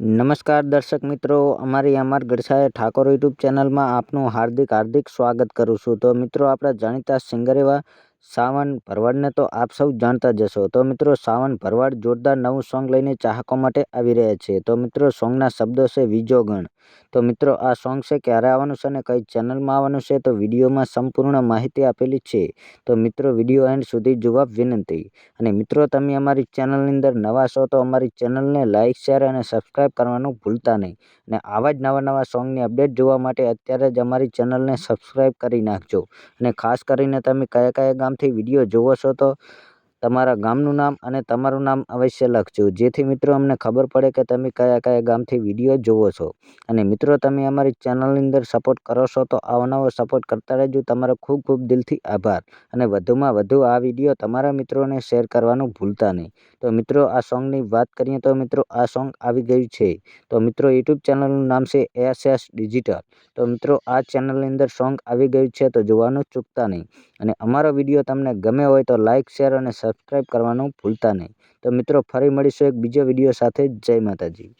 નમસ્કાર દર્શક મિત્રો, અમારી અમાર ગરસાએ ઠાકોર યુટ્યુબ ચેનલમાં આપનું હાર્દિક હાર્દિક સ્વાગત કરું છું. તો મિત્રો, આપણા જાણીતા સિંગર એવા સાવન ભરવાડને તો આપ સૌ જાણતા જ હશો. તો મિત્રો, સાવન ભરવાડ જોરદાર નવું સોંગ લઈને ચાહકો માટે આવી રહ્યા છે. તો મિત્રો, સોંગના શબ્દો છે વિજોગણ. તો મિત્રો, આ સોંગ છે, ક્યારે આવવાનું છે અને કઈ ચેનલમાં આવવાનું છે, તો વિડીયોમાં સંપૂર્ણ માહિતી આપેલી છે. તો મિત્રો, વીડિયો એન્ડ સુધી જોવા વિનંતી. અને મિત્રો, તમે અમારી ચેનલની અંદર નવા છો, તો અમારી ચેનલને લાઇક શેર અને સબસ્ક્રાઈબ કરવાનું ભૂલતા નહીં. અને આવા જ નવા નવા સોંગની અપડેટ જોવા માટે અત્યારે જ અમારી ચેનલને સબસ્ક્રાઈબ કરી નાખજો. અને ખાસ કરીને તમે કયા કયા ગામથી વીડિયો જોવો છો તો તમારા ગામનું નામ અને તમારું નામ અવશ્ય લખજો. જેથી મિત્રો અમને ખબર પડે કે તમે કયા કયા ગામથી વીડિયો જોવો છો. અને મિત્રો તમે અમારી ચેનલની અંદર સપોર્ટ કરો છો તો અવનવો સપોર્ટ કરતા રહેજો. તમારો ખૂબ ખૂબ દિલથી આભાર. અને વધુમાં વધુ આ વીડિયો તમારા મિત્રોને શેર કરવાનું ભૂલતા નહીં. તો મિત્રો આ સોંગની વાત કરીએ તો મિત્રો આ સોંગ આવી ગયું છે. તો મિત્રો યુટ્યુબ ચેનલનું નામ છે એસ એસ ડિજિટલ તો મિત્રો આ ચેનલની અંદર સોંગ આવી ગયું છે તો જોવાનું ચૂકતા નહીં. અને અમારો વીડિયો તમને ગમે હોય તો લાઇક શેર અને સબસ્ક્રાઈબ કરવાનું ભૂલતા નહીં. તો મિત્રો ફરી મળીશું એક બીજો વીડિયો સાથે. જય માતાજી.